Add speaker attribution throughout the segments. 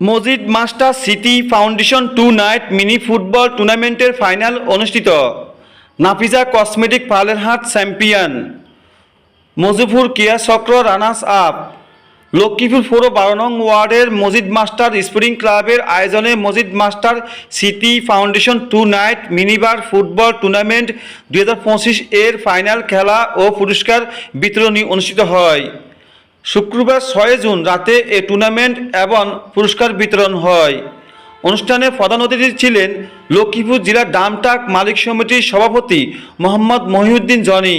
Speaker 1: চ্যাম্পিয়নশিপে master city foundation two night mini football টুর্নামেন্টের final অনুষ্ঠিত। Nafiza cosmetic Palerhat champion. মজুফুর কিয়া চক্র রানার্স আপ। লক্ষ্মীপুর পৌর বারো নং ওয়ার্ডের মসজিদ মাস্টার স্প্রিং ক্লাবের আয়োজনে মসজিদ master city foundation two night minibar football tournament দু হাজার পঁচিশ এর ফাইনাল খেলা ও পুরস্কার বিতরণী অনুষ্ঠিত হয়। শুক্রবার ছয় জুন রাতে এ টুর্নামেন্ট এবং পুরস্কার বিতরণ হয়। অনুষ্ঠানে প্রধান অতিথি ছিলেন লক্ষ্মীপুর জেলার ডামটাক মালিক সমিতির সভাপতি মোহাম্মদ মহিউদ্দিন জনি।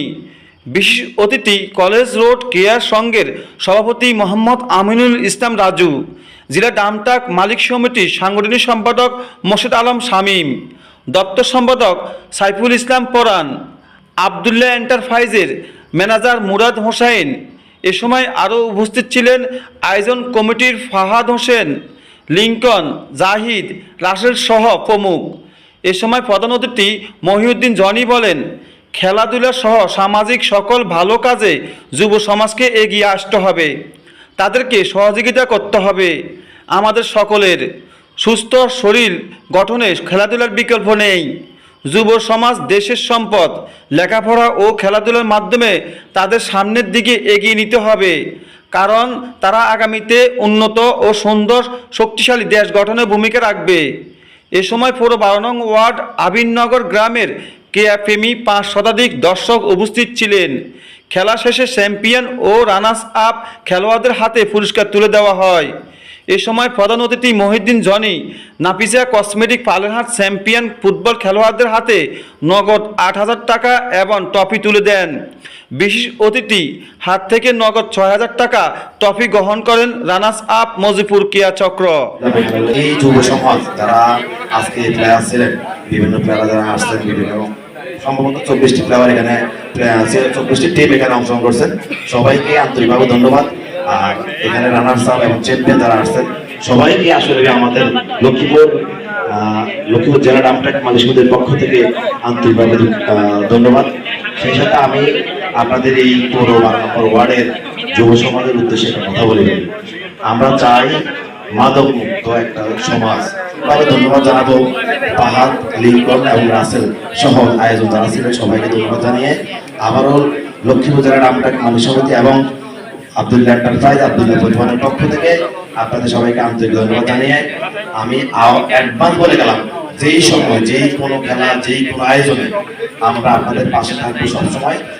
Speaker 1: বিশেষ অতিথি কলেজ রোড কেয়ার সংঘের সভাপতি মোহাম্মদ আমিনুল ইসলাম রাজু, জেলা ডামটাক মালিক সমিতির সাংগঠনিক সম্পাদক মোর্শেদ আলম শামীম, দপ্তর সম্পাদক সাইফুল ইসলাম পরান আবদুল্লাহ এন্টারপ্রাইজের ম্যানেজার মুরাদ হোসাইন এ সময় আরও উপস্থিত ছিলেন আয়োজন কমিটির ফাহাদ হোসেন, লিঙ্কন, জাহিদ রাসেল সহ প্রমুখ। এ সময় প্রধান অতিথি মহিউদ্দিন জনি বলেন খেলাধুলা সহ সামাজিক সকল ভালো কাজে যুব সমাজকে এগিয়ে আসতে হবে। তাদেরকে সহযোগিতা করতে হবে। আমাদের সকলের সুস্থ শরীর গঠনে খেলাধুলার বিকল্প নেই। যুব সমাজ দেশের সম্পদ, লেখাপড়া ও খেলাধুলার মাধ্যমে তাদের সামনের দিকে এগিয়ে নিতে হবে। কারণ তারা আগামীতে উন্নত ও সুন্দর শক্তিশালী দেশ গঠনে ভূমিকা রাখবে। এ সময় পুরো বারো নং ওয়ার্ড আবিননগর গ্রামের কেয়াফেমি পাঁচ শতাধিক দর্শক উপস্থিত ছিলেন। খেলা শেষে চ্যাম্পিয়ন ও রানার্স আপ খেলোয়াড়দের হাতে পুরস্কার তুলে দেওয়া হয়। এ সময় প্রধান অতিথি Mohiuddin Johnny Nafisa cosmetic Palerhat champion football খেলোয়াড়দের হাতে নগদ আট হাজার টাকা এবং ট্রফি তুলে দেন। বিশেষ অতিথি, হাত থেকে নগদ ছয় হাজার টাকা ট্রফি গ্রহণ করেন রানার্স আপ মজিপুর কিয়া চক্র।
Speaker 2: এই যুব সমাজ আজকে বিভিন্ন সম্ভবত চব্বিশটি প্লেয়ার এখানে চব্বিশটি টিম এখানে অংশগ্রহণ করছেন সবাইকে আন্তরিকভাবে ধন্যবাদ। আর এখানে রানার সাহেব এবং চ্যাম্পিয়ন যারা আসছেন, সবাইকে আসলে আমাদের লক্ষ্মীপুর লক্ষ্মীপুর জেলা ডামটেক মালিশমদের পক্ষ থেকে আন্তরিকভাবে ধন্যবাদ। সেই সাথে আমি আপনাদের এই পৌর বারো ওয়ার্ডের যুব সমাজের উদ্দেশ্যে কথা বলি আমরা চাই মাদক মুক্ত একটা সমাজ। তবে ধন্যবাদ জানাব পাহাড় লিঙ্কন এবং রাসেল সহ আয়োজন যারা ছিলেন, সবাইকে ধন্যবাদ জানিয়ে আবারও লক্ষ্মীপুর জেলার আমটাক মানুষ সমিতি এবং আব্দুল্লাহ এন্টারপ্রাইজ আব্দুল্লাহ পরিবহনের পক্ষ থেকে আপনাদের সবাইকে আন্তরিক ধন্যবাদ জানিয়ে আমি অ্যাডভান্স বলে গেলাম, যেই সময়, যেই কোনো খেলা, যেই কোনো আয়োজনে আমরা আপনাদের পাশে থাকব সবসময়।